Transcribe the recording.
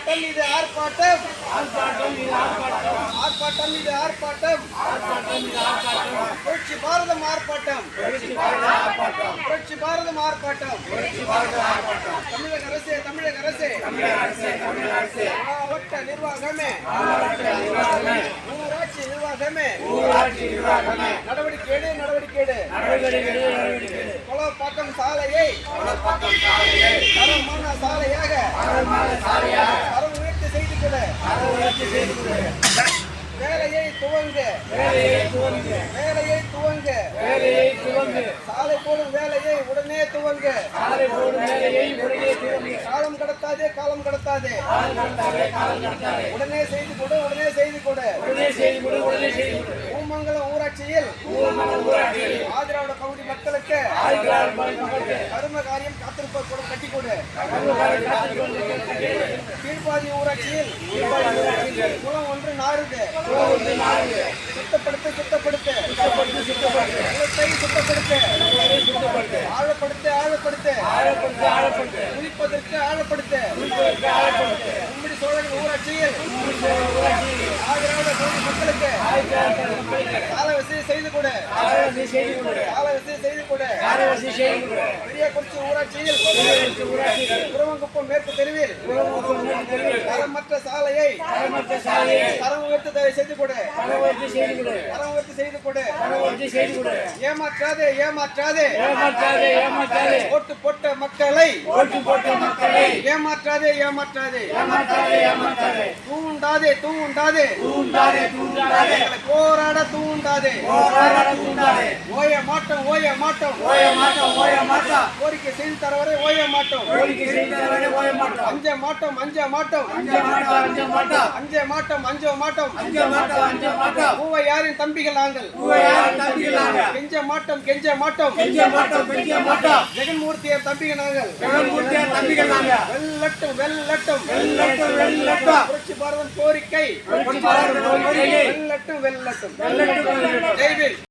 ஆர்ப்பாட்டம் இது ஆர்ப்பாட்டம். ஆர்ப்பாட்டம் இது ஆர்ப்பாட்டம். புரட்சி பாரதம் ஆர்ப்பாட்டம். புரட்சி பாரதம் ஆர்ப்பாட்டம். தமிழக அரசே தமிழக அரசே. மாவட்ட நிர்வாகமே. ஊராட்சி நிர்வாகமே. நடவடிக்கை எடு நடவடிக்கை எடு. கொலப்பாக்கம் சாலையை தரமான சாலையாக தரம் உயர்த்தி செய்து கொடு வேலையை துவங்க. வேலையை துவங்க. சாலை போடும் வேலையை உடனே துவங்க. காலம் கடத்தாதே காலம் கடத்தாதே. உடனே செய்து கொடு உடனே செய்து கொடு. பூமங்கலம் ஊராட்சியில் ஆதிராவிட பகுதி மக்களுக்கு கரும காரியம் காத்திருப்ப கூட கட்டி கொடு. கீழ்பாதி ஊராட்சியில் குளம் ஒன்று நாறுது சுத்தப்படுத்த சுத்தப்படுத்த. குளத்தை சுத்தப்படுத்த. ஆழப்படுத்த ஆழப்படுத்த. குளிப்பதற்கு ஆழப்படுத்த. கும்மிடி சோழன் ஊராட்சியில். ஆதிராவிட பகுதி மக்களுக்கு. கால வசதி செய்து கொடு. கால வசதி செய்து கொடு. பெரிய குறிச்சி ஊராட்சியில். குரவங்குப்பம் மேற்கு தெருவில். தரமற்ற சாலையை தரம் உயர்த்து தயவு செய்து கொடு. தரம் உயர்த்தி செய்து கொடு. ஏமாற்றாதே ஏமாற்றாதே. ஓட்டு போட்ட மக்களை ஏமாற்றாதே ஏமாற்றாதே. தூண்டாதே தூண்டாதே. எங்களை போராட தூண்டாதே. ஓய மாட்டோம் ஓய மாட்டோம். கோரிக்கை செய்து தர வரை ஓய மாட்டோம். அஞ்ச மாட்டோம் அஞ்ச மாட்டோம். அஞ்ச மாட்டோம் அஞ்ச மாட்டோம். பூவை யாரின் தம்பிகள் நாங்கள்? கெஞ்ச மாட்டோம் கெஞ்ச மாட்டோம். ஜெகன்மூர்த்தியார் தம்பிகள் நாங்கள்? வெல்லட்டும் வெல்லட்டும் புரட்சி பாரதம் கோரிக்கை. வெல்லட்டும் வெல்லட்டும்